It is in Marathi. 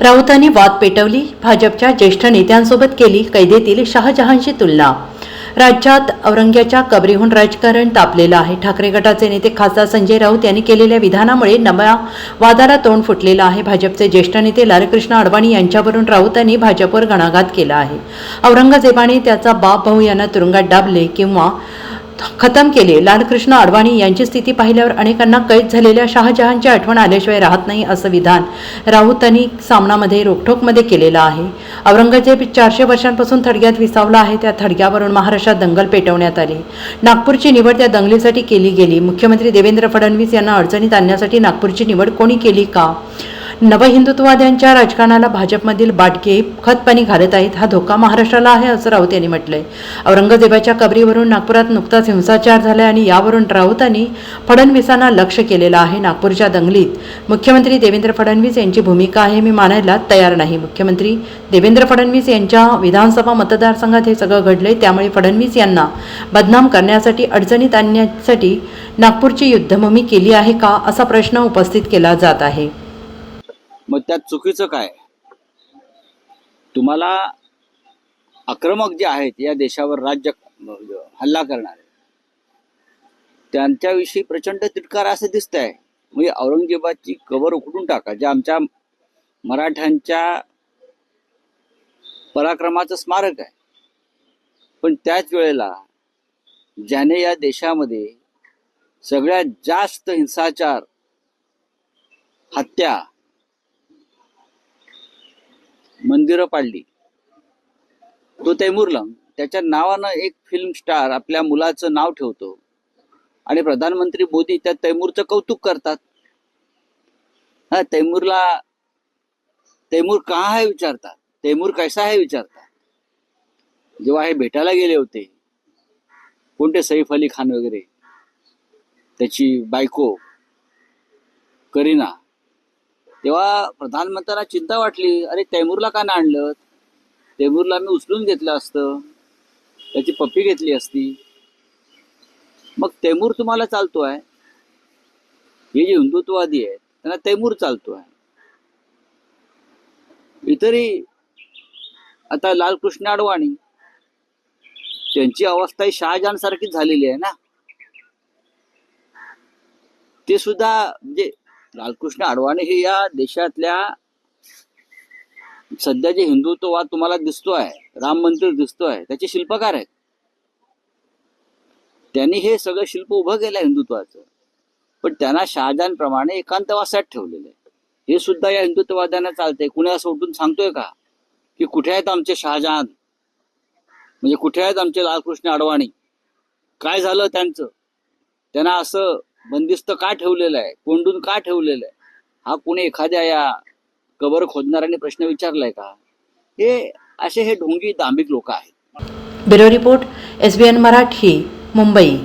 राऊतांनी वाद पेटवली भाजपच्या ज्येष्ठ नेत्यांसोबत केली कैदेतील शहाजहानशी तुलना. राज्यात औरंग्याच्या कबरीहून राजकारण तापलेलं आहे. ठाकरे गटाचे नेते खासदार संजय राऊत यांनी केलेल्या विधानामुळे नव्या वादाला तोंड फुटलेलं आहे. भाजपचे ज्येष्ठ नेते लालकृष्ण अडवाणी यांच्यावरून राऊतांनी भाजपवर गणाघात केला आहे. औरंगजेबाने त्याचा बाप भाऊ यांना तुरुंगात डाबले किंवा खतम केले. लालकृष्ण अडवाणी यांची स्थिती पाहिल्यावर अनेकांना कैद झालेल्या शहाजहानची आठवण आल्याशिवाय राहत नाही असं विधान राऊतांनी सामनामध्ये रोखोकमध्ये केलेलं आहे. औरंगजेब चारशे वर्षांपासून थडग्यात विसावला आहे. त्या थडग्यावरून महाराष्ट्रात दंगल पेटवण्यात आली. नागपूरची निवड त्या दंगलीसाठी केली गेली. मुख्यमंत्री देवेंद्र फडणवीस यांना अडचणीत आणण्यासाठी नागपूरची निवड कोणी केली का? नवहिंदुत्ववाद्यांच्या राजकारणाला भाजपमधील बाटके खतपाणी घालत आहेत हा धोका महाराष्ट्राला आहे असं राऊत यांनी म्हटलंय. औरंगजेबाच्या कबरीवरून नागपुरात नुकताच हिंसाचार झाला आणि यावरून राऊतांनी फडणवीसांना लक्ष केलेलं आहे नागपूरच्या दंगलीत. मुख्यमंत्री देवेंद्र फडणवीस यांची भूमिका आहे मी मानायला तयार नाही. मुख्यमंत्री देवेंद्र फडणवीस यांच्या विधानसभा मतदारसंघात हे सगळं घडलंय त्यामुळे फडणवीस यांना बदनाम करण्यासाठी अडचणीत आणण्यासाठी नागपूरची युद्धभूमी केली आहे का असा प्रश्न उपस्थित केला जात आहे. मग त्यात चुकीचं काय? तुम्हाला आक्रमक जे आहेत या देशावर राज्य हल्ला करणारे त्यांच्याविषयी प्रचंड तिटकार असं दिसत आहे म्हणजे औरंगजेबाची कबर उकडून टाका जे आमच्या मराठ्यांच्या पराक्रमाचं स्मारक आहे. पण त्याच वेळेला ज्याने या देशामध्ये सगळ्यात जास्त हिंसाचार हत्या मंदिरं पाडली. तो तैमूरला त्याच्या नावानं एक फिल्म स्टार आपल्या मुलाचं नाव ठेवतो. आणि प्रधानमंत्री मोदी त्या तैमूरचं कौतुक करतात. हा तैमूरला तैमूर का आहे विचारतात? तैमूर कैसा आहे विचारतात? जेव्हा हे भेटायला गेले होते कोणते सैफ अली खान वगैरे त्याची बायको करीना तेव्हा प्रधानमंत्र्यांना चिंता वाटली अरे तैमूरला का नाही आणलं? तैमूरला मी उचलून घेतलं असतं. त्याची पप्पी घेतली असती. मग तैमूर तुम्हाला चालतो आहे हे जे हिंदुत्ववादी आहेत त्यांना तैमूर चालतो आहे इतरही आता लालकृष्ण अडवाणी त्यांची अवस्था ही शहाजहान सारखीच झालेली आहे ना? ते सुद्धा म्हणजे लालकृष्ण अडवाणी हे या देशातल्या सध्या जे हिंदुत्ववाद तुम्हाला दिसतोय राम मंदिर दिसतोय त्याचे शिल्पकार आहेत. त्यांनी हे सगळं शिल्प उभं केलं हिंदुत्वाचं. पण त्यांना शहाजानप्रमाणे एकांतवासात ठेवलेलं आहे. हे सुद्धा या हिंदुत्ववाद्यांना चालतंय. कुणी असं उठून सांगतोय का? की कुठे आहेत आमचे शहाजहान? म्हणजे कुठे आहेत आमचे लालकृष्ण अडवाणी काय झालं त्यांचं? त्यांना असं बंदिस्त का ठेवलेलं आहे? कोंडून का ठेवलेलं आहे? हा कोणी एखाद्या या कबर खोदणाऱ्याने प्रश्न विचारलाय का? हे असे हे ढोंगी दांभिक लोक आहेत. Bureau report S B N Marathi Mumbai.